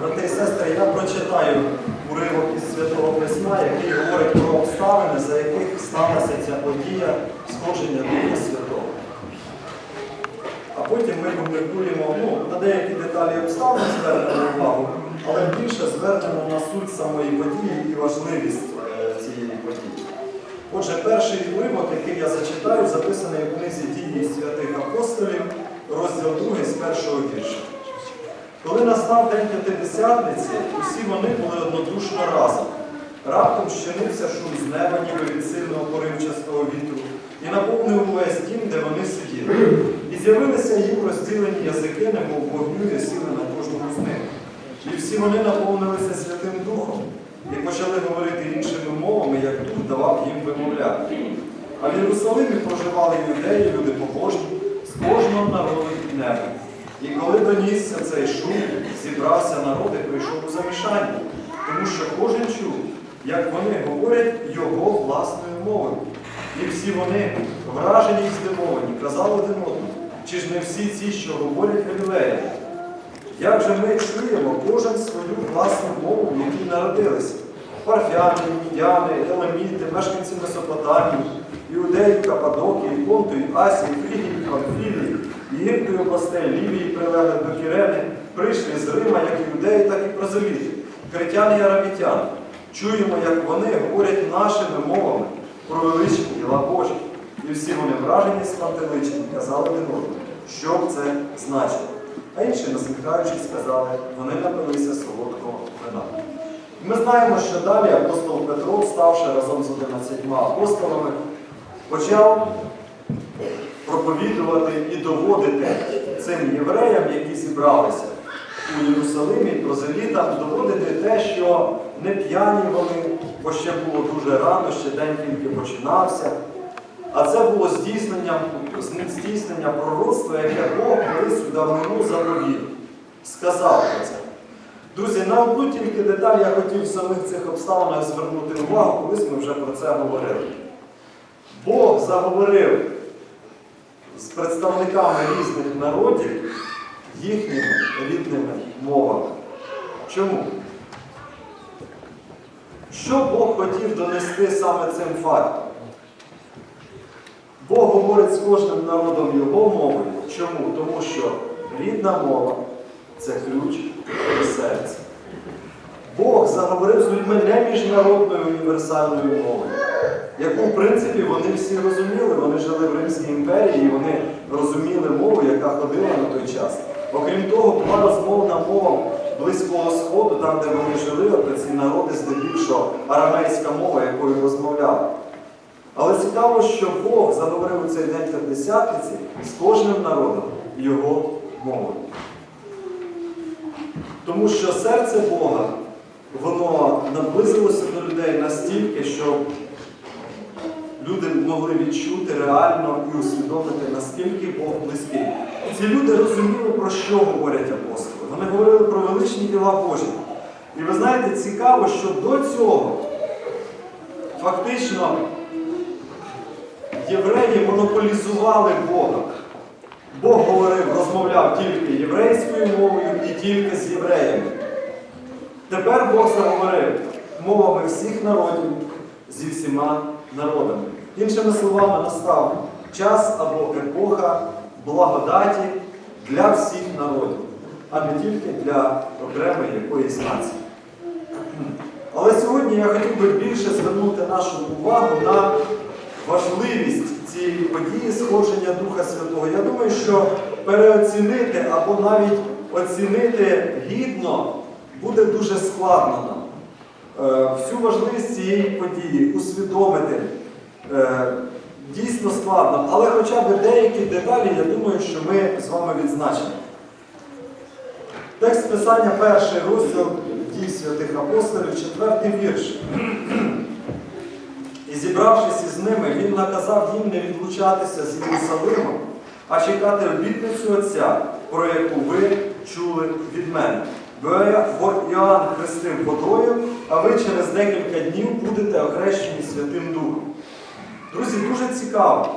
Брати і сестри, я прочитаю уривок із Святого Письма, який говорить про обставини, за яких сталася ця подія сходження Духа Святого. А потім ми поміркуємо ну, на деякі деталі обставин звернемо увагу, але більше звернемо на суть самої події і важливість е, цієї події. Отже, перший уривок, який я зачитаю, записаний у книзі дії святих апостолів, розділ 2 з першого вірша. Коли настав день П'ятидесятниці, усі вони були однодушно разом. Раптом щинився шум з неба, ніби від сильного поривчастого вітру, і наповнив увесь дім, де вони сиділи. І з'явилися їм розділені язики, немов вогню, і сіли на кожному з них. І всі вони наповнилися Святим Духом і почали говорити іншими мовами, як Дух давав їм вимовляти. А в Єрусалимі проживали юдеї, люди побожні, з кожного народу і неба. І коли донісся цей шум, зібрався народ і прийшов у замішання, тому що кожен чув, як вони говорять його власною мовою. І всі вони, вражені й здивовані, казали один одному, чи ж не всі ці, що говорять Галілея? Як же ми чуємо кожен свою власну мову, в якій народилися? Парфяни, мідяни, еламіти, мешканці Месопотамії, Іудеї, Кападокії, Понту, Асії, Фрігії, Памфілії, Єгипту і областей Лівії прилегли до Кірени, прийшли з Рима, як іудеї, так і прозеліти, критяни і арамітяни. Чуємо, як вони говорять нашими мовами про величні діла Божі. І всі вони вражені спантеличені, казали один одному, що б це значило. А інші, насміхаючись, сказали, вони напилися солодкого вина. Ми знаємо, що далі апостол Петро, ставши разом з одинадцятьма апостолами, почав проповідувати і доводити цим євреям, які зібралися у Єрусалимі, прозелітам, доводити те, що не п'яні вони, бо ще було дуже рано, ще день тільки починався. А це було здійсненням, здійснення пророцтва, яке Бог колись у давнину заповів. Сказав про це. Друзі, на одну тільки деталь я хотів в самих цих обставинах звернути увагу, колись ми вже про це говорили. Бог заговорив з представниками різних народів їхніми рідними мовами. Чому? Що Бог хотів донести саме цим фактом? Бог говорить з кожним народом його мовою. Чому? Тому що рідна мова це ключ до серця. Бог заговорив з людьми не міжнародною універсальною мовою, яку, в принципі, вони всі розуміли. Вони жили в Римській імперії, і вони розуміли мову, яка ходила на той час. Окрім того, була розмовна мова Близького Сходу, там, де вони жили, от ці народи здебільшого арамейська мова, якою розмовляли. Але цікаво, що Бог заговорив у цей день П'ятдесятниці з кожним народом його мовою. Тому що серце Бога, воно наблизилося до людей настільки, що люди могли відчути реально і усвідомити, наскільки Бог близький. Ці люди розуміли, про що говорять апостоли. Вони говорили про величні діла Божі. І ви знаєте, цікаво, що до цього фактично євреї монополізували Бога. Бог говорив, розмовляв тільки єврейською мовою і тільки з євреями. Тепер Бог заговорив мовами всіх народів зі всіма народами. Іншими словами, настав час або епоха благодаті для всіх народів, а не тільки для окремої якоїсь нації. Але сьогодні я хотів би більше звернути нашу увагу на важливість цієї події сходження Духа Святого. Я думаю, що переоцінити або навіть оцінити гідно буде дуже складно нам. Е, Всю важливість цієї події усвідомити дійсно складно, але хоча б деякі деталі, я думаю, що ми з вами відзначимо. Текст писання перший розділ дій святих апостолів, четвертий вірш. І зібравшись із ними, він наказав їм не відлучатися з Єрусалиму, а чекати обітницю Отця, про яку ви чули від мене. Бо я- бо Іоанн хрестив водою, а ви через декілька днів будете охрещені Святим Духом. Друзі, дуже цікаво,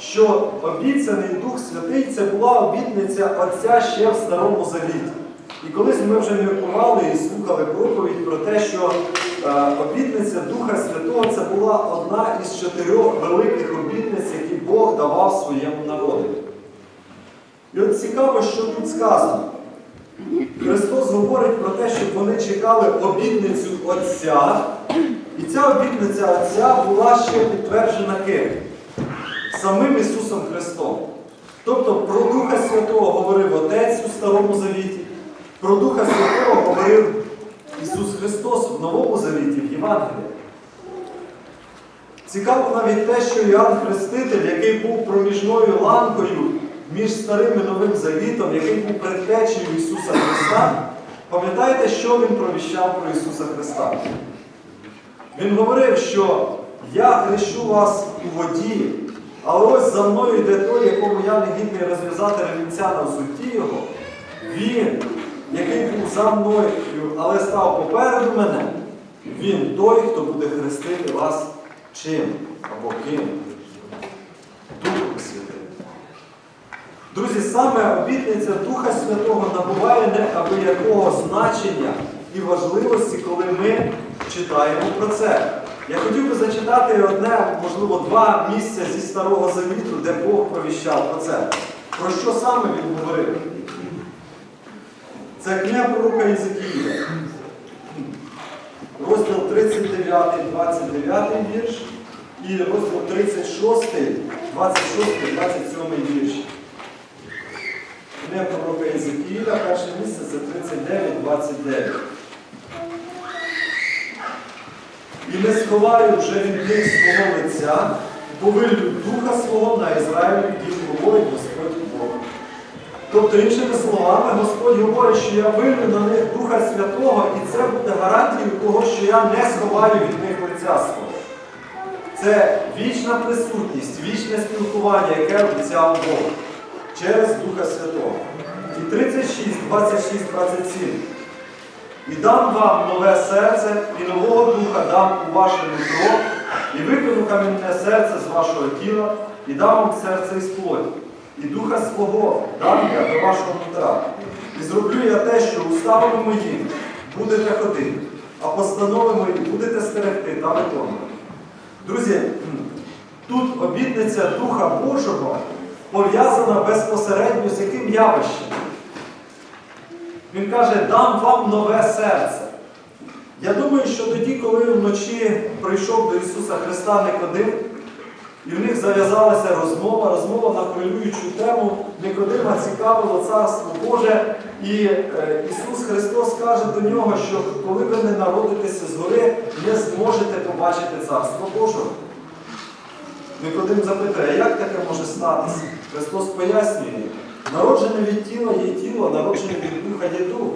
що обіцяний Дух Святий це була обітниця Отця ще в Старому Завіті. І колись ми вже міркували і слухали проповідь про те, що е, обітниця Духа Святого це була одна із чотирьох великих обітниць, які Бог давав своєму народу. І от цікаво, що тут сказано. Христос говорить про те, щоб вони чекали обітницю Отця. І ця обітниця Отця була ще підтверджена ким? Самим Ісусом Христом. Тобто про Духа Святого говорив Отець у Старому Завіті, про Духа Святого говорив Ісус Христос в Новому Завіті, в Євангелії. Цікаво навіть те, що Іоанн Хреститель, який був проміжною ланкою між Старим і Новим Завітом, який був предтечею Ісуса Христа, пам'ятаєте, що він провіщав про Ісуса Христа? Він говорив, що я хрещу вас у воді, але ось за мною йде той, якому я не гідний розв'язати ремінця на взутті його. Він, який був за мною, але став попереду мене, він той, хто буде хрестити вас чим або ким? Духом Святим. Друзі, саме обітниця Духа Святого набуває неабиякого значення і важливості, коли ми читаємо про це. Я хотів би зачитати одне, можливо, два місця зі Старого Завіту, де Бог провіщав про це. Про що саме він говорив? Це книга пророка Єзекіїля. Розділ 39, 29 вірш і розділ 36, 26, 27 вірш. Книга пророка Єзекіїля, перше місце це 39, 29. І не сховаю вже від них свого лиця, бо вилю духа свого на Ізраїль, дім говорить Господь Бог. Тобто, іншими словами, Господь говорить, що я вилю на них Духа Святого, і це буде гарантією того, що я не сховаю від них лиця свого. Це вічна присутність, вічне спілкування, яке обіцяв Бог через Духа Святого. І 36, 26, 27. І дам вам нове серце, і нового духа дам у ваше нутро, і викину камінне серце з вашого тіла, і дам вам серце із плоті. І духа свого дам я до вашого нутра. І зроблю я те, що уставами моїм будете ходити, а постанови мої будете стерегти та виконувати. Друзі, тут обітниця Духа Божого пов'язана безпосередньо з яким явищем? Він каже, дам вам нове серце. Я думаю, що тоді, коли вночі прийшов до Ісуса Христа Никодим, і в них зав'язалася розмова, розмова на хвилюючу тему, Никодима цікавило Царство Боже, і е, Ісус Христос каже до нього, що коли ви не народитеся згори, не зможете побачити Царство Божого. Никодим запитує, як таке може статися? Христос пояснює, народжене від тіла є тіло, народжене від духа є дух.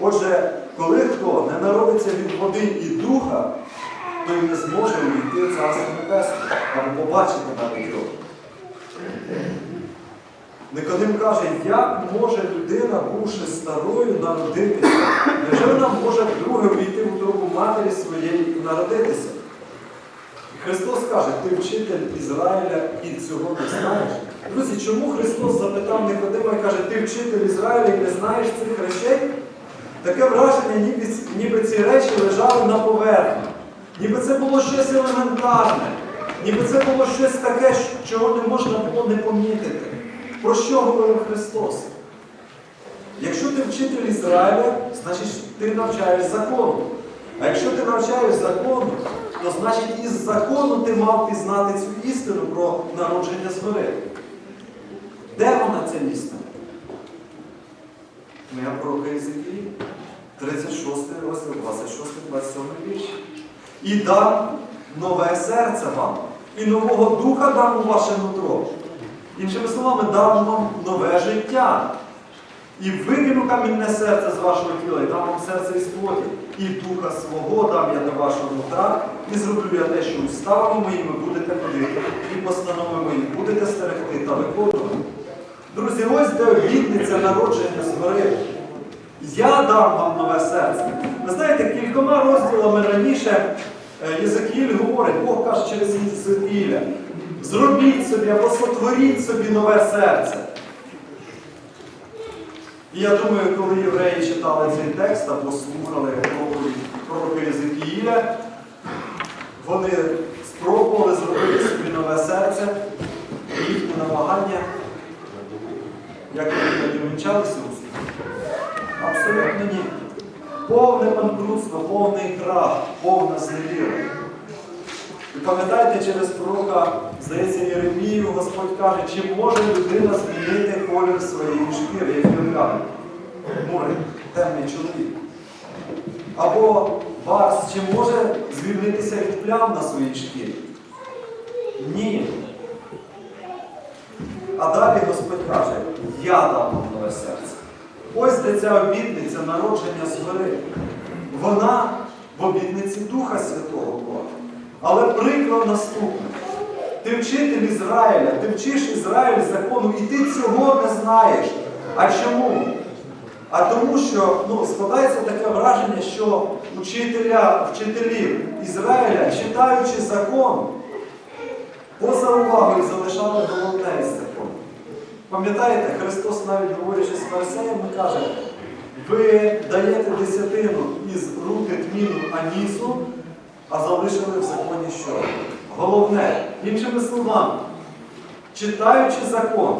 Отже, коли хто не народиться від води і духа, той не зможе увійти в Царство Небесне або побачити навіть його. Никодим каже, як може людина, бувши старою, народитися? Невже вона може вдруге увійти в утробу матері своєї і народитися? Христос каже, ти вчитель Ізраїля і цього не знаєш. Друзі, чому Христос запитав Никодима і каже, ти вчитель Ізраїля і не знаєш цих речей? Таке враження, ніби, ніби ці речі лежали на поверхні. Ніби це було щось елементарне, ніби це було щось таке, чого не можна було не помітити. Про що говорив Христос? Якщо ти вчитель Ізраїля, значить ти навчаєш закону. А якщо ти навчаєш закону, то значить із закону ти мав пізнати цю істину про народження згори. Де вона ця істина? Моя пророка Єзекії, 36 розділ, 26-27 вірш. І дам нове серце вам, і нового духа дам у ваше нутро. Іншими словами, дам вам нове життя. І викину камінне серце з вашого тіла, і дам вам серце із плоті, і духа свого дам я до вашого нутра, і зроблю я те, що уставами моїми будете ходити, і постанови мої будете стерегти та виконувати. Друзі, ось де обітниця народження згори. Я дам вам нове серце. Ви знаєте, кількома розділами раніше е, Єзекіїль говорить, Бог каже через Єзекіїля, зробіть собі або сотворіть собі нове серце. І я думаю, коли євреї читали цей текст або слухали пророка Єзекіїля, вони спробували зробити собі нове серце, і їхні намагання, як вони успіхом. Абсолютно ні. Повне банкрутство, повний крах, повна зневіра. І пам'ятаєте, через пророка, здається, Господь каже, чи може людина змінити колір своєї шкіри, як Євлян, мурий, темний чоловік. Або Барс, чи може звільнитися від плям на своїй шкірі? Ні. А далі Господь каже, я дам вам нове серце. Ось де ця обітниця народження згори. Вона в обітниці Духа Святого була. Але прикро наступне. Ти вчитель Ізраїля, ти вчиш Ізраїль закону, і ти цього не знаєш. А чому? А тому що ну, складається таке враження, що учителя, вчителів Ізраїля, читаючи закон, поза увагою залишали головне із закону. Пам'ятаєте, Христос навіть говорячи з фарисеями, каже, ви даєте десятину із руки тміну Анісу, а залишили в законі що? Головне, іншими словами, читаючи закон,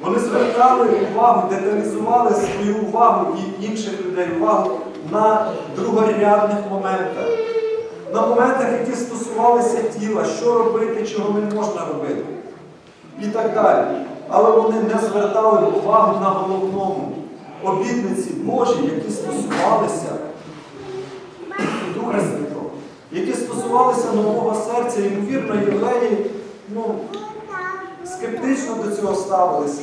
вони звертали увагу, деталізували свою увагу і інших людей увагу на другорядних моментах, на моментах, які стосувалися тіла, що робити, чого не можна робити. І так далі. Але вони не звертали увагу на головному обітниці Божі, які стосувалися Духа які стосувалися нового серця, ймовірно, євреї ну, скептично до цього ставилися.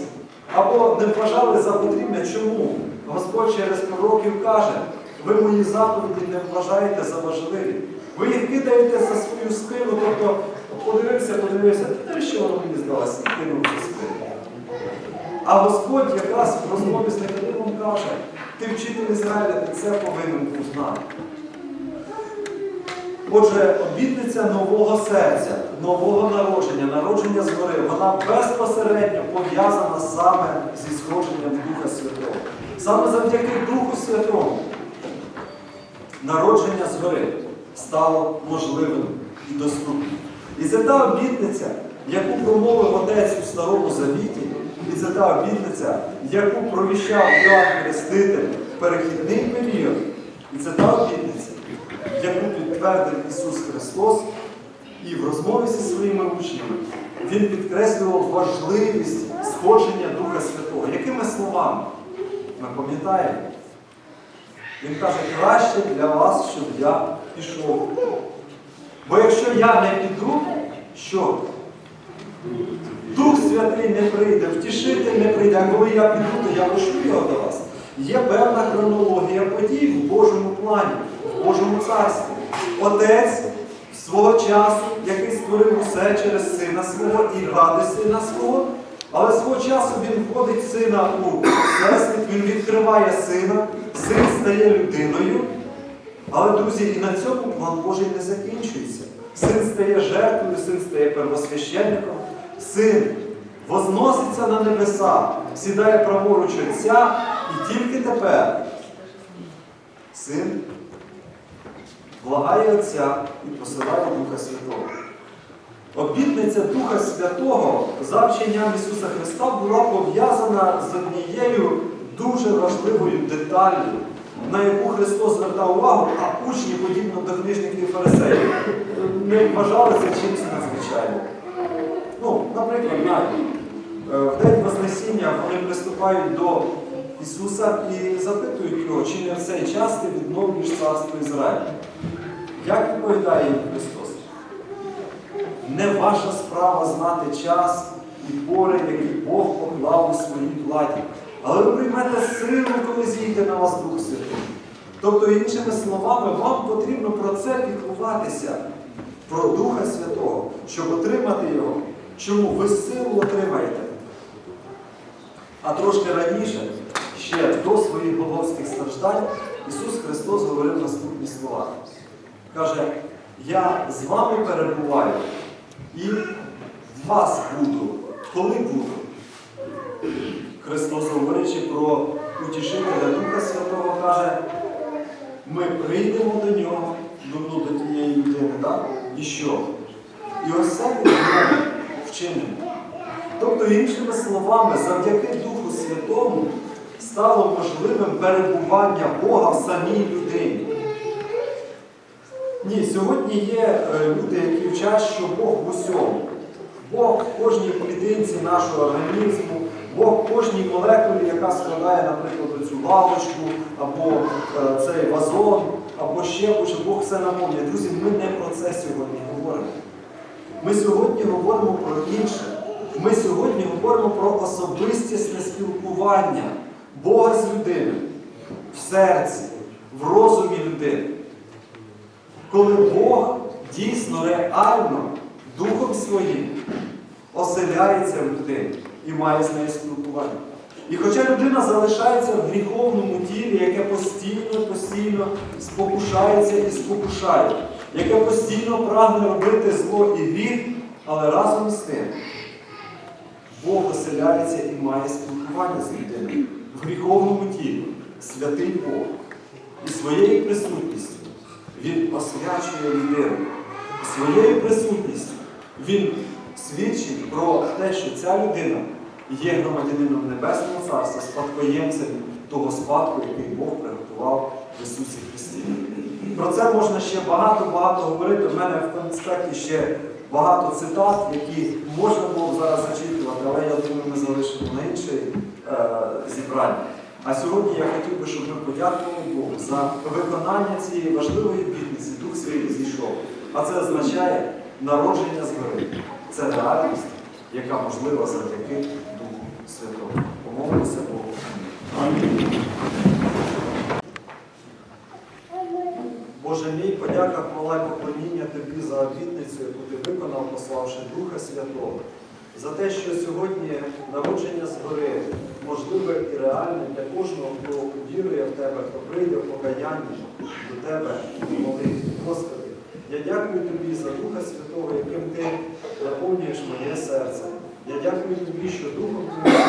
Або не вважали за потрібне. Чому? Господь через пророків каже, ви мої заповіді не вважаєте за важливі. Ви їх кидаєте за свою спину, тобто подивився, подивився, та навіщо воно мені здалося, кинув за спину. А Господь якраз в розмові з Никодимом каже, ти вчитель Ізраїля, ти це повинен був знати. Отже, обітниця нового серця, нового народження, народження згори, вона безпосередньо пов'язана саме зі сходженням Духа Святого. Саме завдяки Духу Святому народження згори стало можливим і доступним. І це та обітниця, яку промовив Отець у Старому Завіті, і це та обітниця, яку провіщав Іоанн Хреститель в перехідний період. І це та обітниця, яку підтвердив Ісус Христос, і в розмові зі своїми учнями Він підкреслював важливість сходження Духа Святого. Якими словами? Ми пам'ятаємо? Він каже, краще для вас, щоб я пішов. Бо якщо я не піду, що? Дух Святий не прийде, втішитель не прийде, а коли я піду, то я пошлю його до вас. Є певна хронологія подій в Божому плані, в Божому царстві. Отець свого часу, який створив усе через сина свого і ради сина свого, але свого часу він вводить сина у всесвіт, він відкриває сина, син стає людиною. Але, друзі, і на цьому план Божий не закінчується. Син стає жертвою, син стає первосвященником, син возноситься на небеса, сідає праворуч Отця, і тільки тепер син благає Отця і посилає Духа Святого. Обітниця Духа Святого за вченням Ісуса Христа була пов'язана з однією дуже важливою деталлю, на яку Христос звертав увагу, а учні, подібно до книжників і фарисеїв, не вважали це чимось надзвичайним. Ну, наприклад, навіть, е, в день Вознесіння вони приступають до Ісуса і запитують його, чи не в цей час ти відновлюєш царство Ізраїля. Як відповідає їм Христос? Не ваша справа знати час і пори, які Бог поклав у своїй владі. Але ви приймете силу, коли зійде на вас Дух Святий. Тобто, іншими словами, вам потрібно про це піклуватися, про Духа Святого, щоб отримати його. Чому? Ви силу отримаєте. А трошки раніше, ще до своїх головських страждань, Ісус Христос говорив наступні слова. Каже, я з вами перебуваю і вас буду, коли буду. Христос, говорячи про утішителя Духа Святого, каже, ми прийдемо до нього, до, тієї людини, так? і що? І ось це нього вчинимо. Тобто, іншими словами, завдяки Духу Святому стало можливим перебування Бога в самій людині. Ні, сьогодні є е, люди, які вчать, що Бог в усьому. Бог в кожній клітинці нашого організму, Бог в кожній молекулі, яка складає, наприклад, цю лавочку, або е, цей вазон, або ще хоче, Бог все наповнює. Друзі, ми не про це сьогодні говоримо. Ми сьогодні говоримо про інше. Ми сьогодні говоримо про особистісне спілкування Бога з людиною в серці, в розумі людини. Коли Бог дійсно реально Духом Своїм оселяється в людині і має з нею спілкування. І хоча людина залишається в гріховному тілі, яке постійно, постійно спокушається і спокушає, яке постійно прагне робити зло і гріх, але разом з тим Бог оселяється і має спілкування з людиною в гріховному тілі, святий Бог. І своєю присутністю Він освячує людину. Своєю присутністю Він свідчить про те, що ця людина є громадянином Небесного Царства, спадкоємцем того спадку, який Бог приготував в Ісусі Христі. Про це можна ще багато-багато говорити. У мене в конспекті ще багато цитат, які можна було зараз зачитувати, але я думаю, ми залишимо на інше е, зібрання. А сьогодні я хотів би, щоб ми подякували Богу за виконання цієї важливої обітниці. Дух Святий зійшов. А це означає народження згори. Це реальність, яка можлива завдяки Духу Святому. Помолимося Богу. Боже мій, подяка, хвала і поклоніння Тобі за обітницю, яку ти виконав, пославши Духа Святого, за те, що сьогодні народження згори можливе і реальне для кожного, хто вірує в Тебе, хто прийде в покаянні до Тебе в молитві. Господи, я дякую Тобі за Духа Святого, яким Ти наповнюєш моє серце. Я дякую Тобі, що Духом Твоїм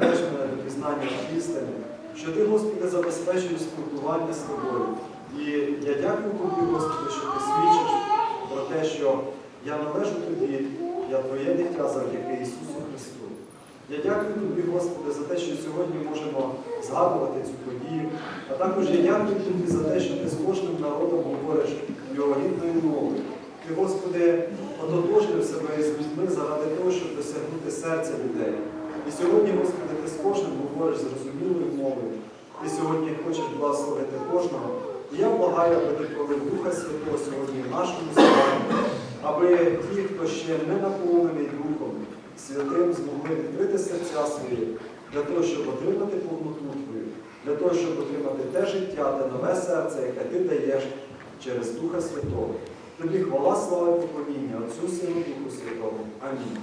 ти мене до пізнання істини, що Ти, Господи, забезпечуєш спілкування з Тобою. І я дякую Тобі, Господи, що ти свідчиш про те, що я належу Тобі, я Твоє дитя завдяки Ісусу Христу. Я дякую Тобі, Господи, за те, що сьогодні можемо згадувати цю подію. А також я дякую Тобі за те, що ти з кожним народом говориш його рідною мовою. Ти, Господи, ототожнив себе із людьми заради того, щоб досягнути серця людей. І сьогодні, Господи, ти з кожним говориш зрозумілою мовою. Ти сьогодні хочеш благословити кожного. І я благаю, аби ти пролив Духа Святого сьогодні в нашому зібранні, аби ті, хто ще не наповнений Духом Святим, змогли відкрити серця свої для того, щоб отримати повноту Твою, для того, щоб отримати те життя, те нове серце, яке ти даєш через Духа Святого. Тобі хвала, слава і поклоніння, Отцю Сину Духу Святому. Амінь.